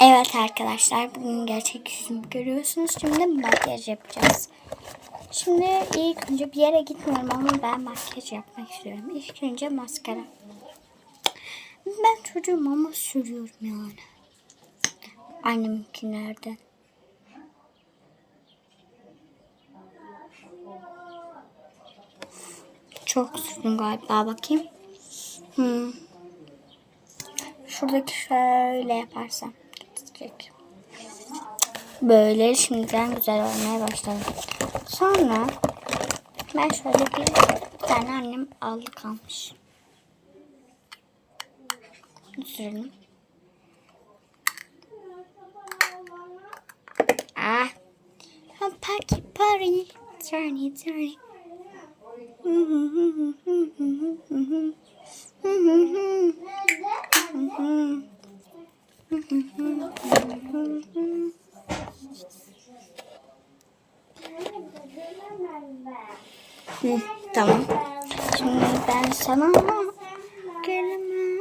Evet arkadaşlar bugün gerçek yüzümü görüyorsunuz. Şimdi makyaj yapacağız. Şimdi ilk önce bir yere gitmiyorum ama ben makyaj yapmak istiyorum. İlk önce maskara. Ben çocuğum ama sürüyorum yani. Annemkinlerden. Çok sürdüm galiba bakayım. Hmm. Şuradaki şöyle yaparsam gidecek. Böyle şimdiden güzel olmaya başladı. Sonra ben şöyle bir, bir tane annem aldı kalmış. Sürelim. Ah. Ha, Paki pari. Turny turny. Tamam. Şimdi ben sana gelemem.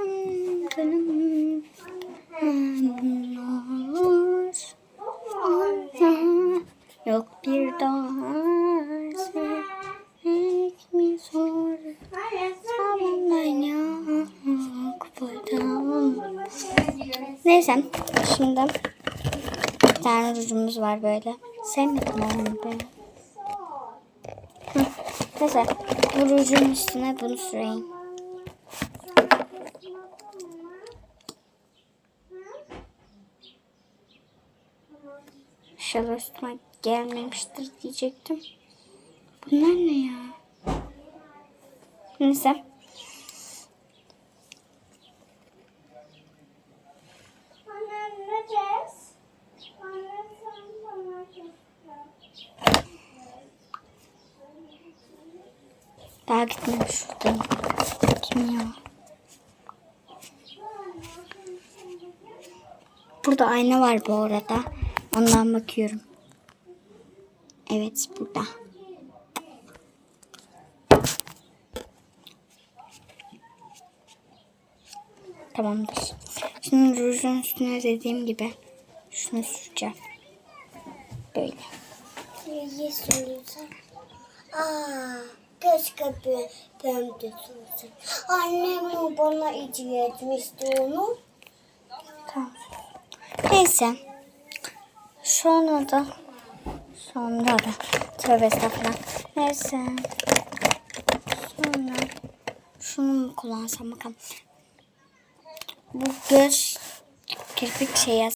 Allah. Yok bir daha sevmek mi zor? Zamandan yok buradan. Neyse şimdi bir tane rujumuz var böyle. Sevmedim onu ben. Neyse bu rujun üstüne bunu süreyim. İnşallah üstüme gelmemiştir diyecektim. Bunlar ne ya? Neyse. Daha gitmemiş şuradan. Kim ya? Burada ayna var bu arada. Ondan bakıyorum. Evet burada. Tamamdır. Şimdi rujun üstüne dediğim gibi şunu süreceğim. Böyle. Neyi söyleyeceğim? Aa, ben de söylesem. Annem bana hediye etmişti onu. Tamam. Neyse. Sonra da sonra da tövbe estağfurullah. Neyse. Sonra şunu mu kullansam bakalım. Bu göz kirpik şeyi